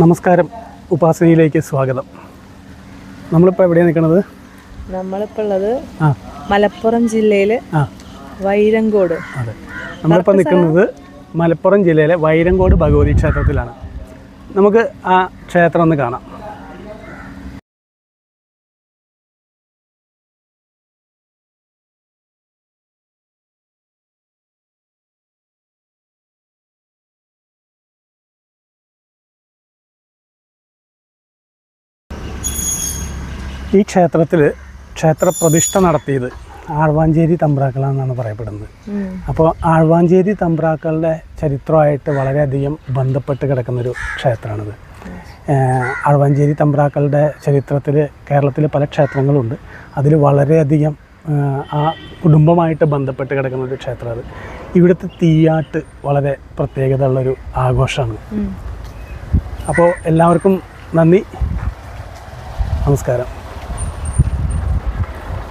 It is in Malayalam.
നമസ്കാരം. ഉപാസനയിലേക്ക് സ്വാഗതം. നമ്മളിപ്പോൾ എവിടെയാണ് നിൽക്കുന്നത്? നമ്മളിപ്പോൾ ഉള്ളത് മലപ്പുറം ജില്ലയിൽ വൈരങ്കോട്. അതെ. നമ്മളിപ്പോൾ നിൽക്കുന്നത് മലപ്പുറം ജില്ലയിലെ വൈരങ്കോട് ഭഗവതി ക്ഷേത്രത്തിലാണ്. നമുക്ക് ആ ക്ഷേത്രം ഒന്ന് കാണാം. ഈ ക്ഷേത്രത്തിൽ ക്ഷേത്രപ്രതിഷ്ഠ നടത്തിയത് ആഴ്വാഞ്ചേരി തമ്പ്രാക്കളാണെന്നാണ് പറയപ്പെടുന്നത്. അപ്പോൾ ആഴ്വാഞ്ചേരി തമ്പ്രാക്കളുടെ ചരിത്രമായിട്ട് വളരെയധികം ബന്ധപ്പെട്ട് കിടക്കുന്നൊരു ക്ഷേത്രമാണിത്. ആഴ്വാഞ്ചേരി തമ്പ്രാക്കളുടെ ചരിത്രത്തിൽ കേരളത്തിൽ പല ക്ഷേത്രങ്ങളുണ്ട്. അതിൽ വളരെയധികം ആ കുടുംബമായിട്ട് ബന്ധപ്പെട്ട് കിടക്കുന്ന ഒരു ക്ഷേത്രം ഇവിടുത്തെ തീയാട്ട് വളരെ പ്രത്യേകത ഉള്ളൊരു ആഘോഷമാണ് അപ്പോൾ എല്ലാവർക്കും നന്ദി. നമസ്കാരം.